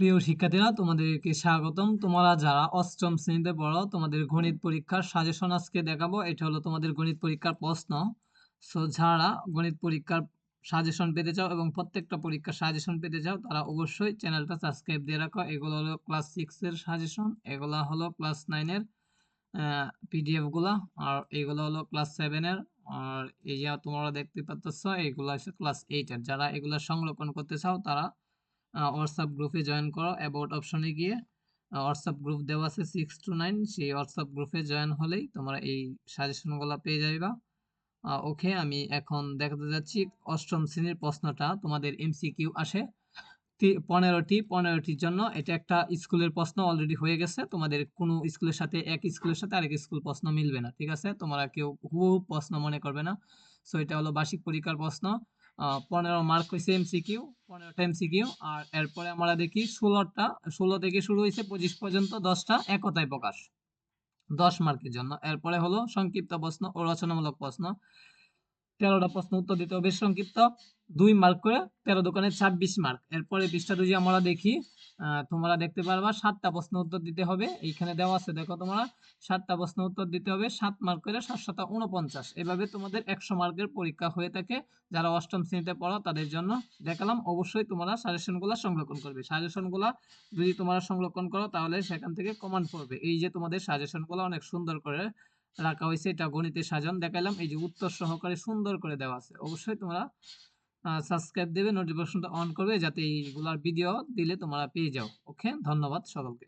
প্রিয় শিক্ষার্থীরা, তোমাদেরকে স্বাগতম। তোমরা যারা অষ্টম শ্রেণীতে পড়ো, তোমাদের গণিত পরীক্ষার সাজেশন আজকে দেখাবো। এটা হলো তোমাদের গণিত পরীক্ষার প্রশ্ন। সো যারা গণিত পরীক্ষার সাজেশন পেতে চাও এবং প্রত্যেকটা পরীক্ষার সাজেশন পেতে চাও, তারা অবশ্যই চ্যানেলটা সাবস্ক্রাইব দিয়ে রাখো। এগুলো হলো ক্লাস সিক্সের সাজেশন এগুলো হলো ক্লাস নাইনের পিডিএফগুলা, আর এগুলো হলো ক্লাস সেভেনের আর এই যে তোমরা দেখতে পাচ্ছ, এগুলো হচ্ছে ক্লাস এইটের যারা এগুলো সংরক্ষণ করতে চাও, তারা হোয়াটসঅ্যাপ গ্রুপে জয়েন করো অ্যাবাউট অপশনে গিয়ে হোয়াটসঅ্যাপ গ্রুপ দেওয়া আছে সিক্স টু নাইন সেই হোয়াটসঅ্যাপ গ্রুপে জয়েন হলেই তোমরা এই সাজেশনগুলো পেয়ে যাইবা। ওকে আমি এখন দেখাতে যাচ্ছি অষ্টম শ্রেণির প্রশ্নটা, তোমাদের এমসিকিউ আসে। পনেরোটি, পনেরোটির জন্য এটা একটা স্কুলের প্রশ্ন অলরেডি হয়ে গেছে, তোমাদের কোনো স্কুলের সাথে এক স্কুলের সাথে আরেক স্কুল প্রশ্ন মিলবে না, ঠিক আছে? তোমরা কেউ হুবহু প্রশ্ন মনে করবে না। সো এটা হলো বার্ষিক পরীক্ষার প্রশ্ন। পনেরো মার্ক হয়েছে এমসিকিউ পনেরোটা এমসিকিউ আর এরপরে আমরা দেখি ষোলোটা, ষোলো থেকে শুরু হয়েছে পঁচিশ পর্যন্ত, দশটা একতায় প্রকাশ। দশ মার্কের জন্য। এরপরে হলো সংক্ষিপ্ত প্রশ্ন ও রচনামূলক প্রশ্ন। তেরোটা প্রশ্ন উত্তর দিতে হবে সংক্ষিপ্ত। দুই মার্ক করে তেরো দোকানে ছাব্বিশ মার্ক এরপরে পৃষ্ঠা যদি আমরা দেখি তোমরা দেখতে পারবা সাতটা প্রশ্ন উত্তর দিতে হবে। এইখানে দেওয়া আছে, দেখো তোমরা, সাতটা প্রশ্ন উত্তর দিতে হবে, সাত মার্ক করে সাতশত উনপঞ্চাশ। এভাবে তোমাদের একশো মার্কের পরীক্ষা হয়ে থাকে। যারা অষ্টম শ্রেণীতে পড়ো, তাদের জন্য দেখালাম। অবশ্যই তোমরা সাজেশনগুলো সংরক্ষণ করবে। সাজেশনগুলো যদি তোমরা সংরক্ষণ করো, তাহলে সেখান থেকে কমান্ড পড়বে। এই যে তোমাদের সাজেশনগুলো অনেক সুন্দর করে রাখা হয়েছে, এটা গণিতের সাজন দেখালাম এই যে উত্তর সহকারে সুন্দর করে দেওয়া আছে। অবশ্যই তোমরা সাবস্ক্রাইব দেবে নোটিফিকেশনটা অন করবে, যাতে এইগুলার ভিডিও দিলে তোমরা পেয়ে যাও। ওকে ধন্যবাদ সকলকে।